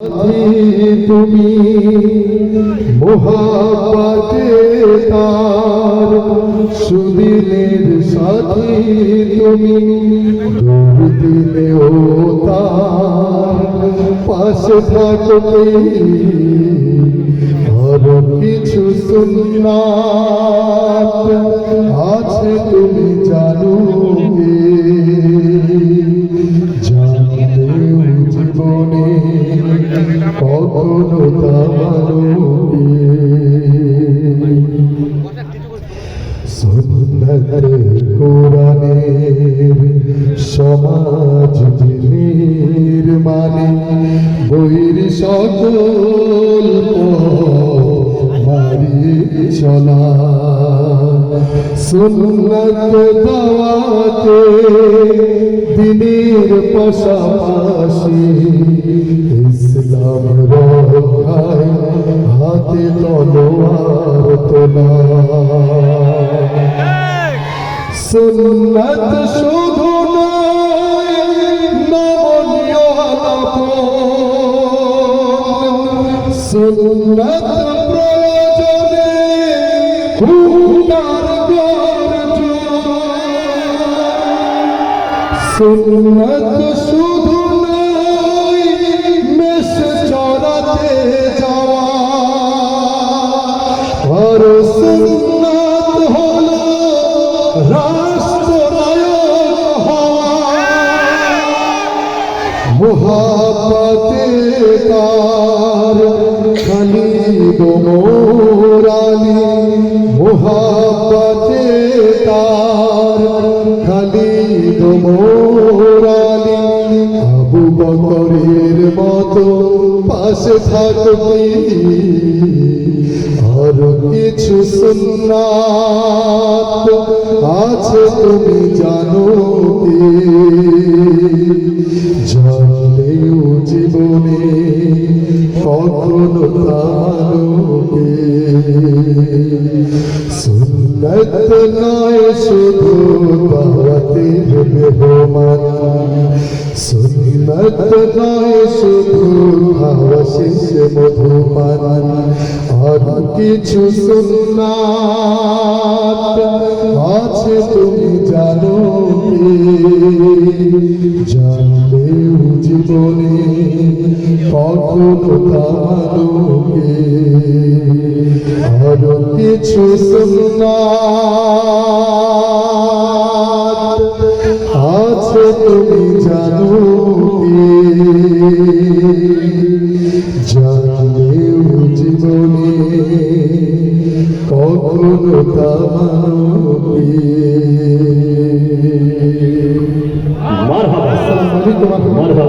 তুমি মোহাবাতে তার সুদিনের সাথী তুমি দুর্দিনে ও তার পাশে থাকতে আরও কিছু সুন্নাত আছে তুমি জানো। সমাজ নির্মাণে বৈর সকল মারিয়ে চলা। সুন্নত দাওয়াতে দিনের পাশাপাশি হাতে তলোয়ার তোলা। সুন্নত শুধু সুন্নত প্রয়োজনে হুঙ্কার সুন্নত শুধু নয় মেষ চড়াতে মোহাবতে তার খালিদ মোরালি মোহাবতে তার খালিদ মোরালি আবু বকরের মতো পাশে থাকবি। আর কিছু সুন্নাত আছে, তুমি জানো জানলেও জীবনে কখনো তালোকে সুন্নত নয়, শুধু দাওয়াতের মেহমান। সুন্নত নয় শুধু খাওয়া শেষে মধুপান আর কিছু সুন্নাত আছে তুমি জানো জানলেও জীবনে কখনো তালোকে আর কিছু সুন্নাত আছে তুমি জানো কি জানলেও জীবনে কখনো মারহাবা। মারহাবা।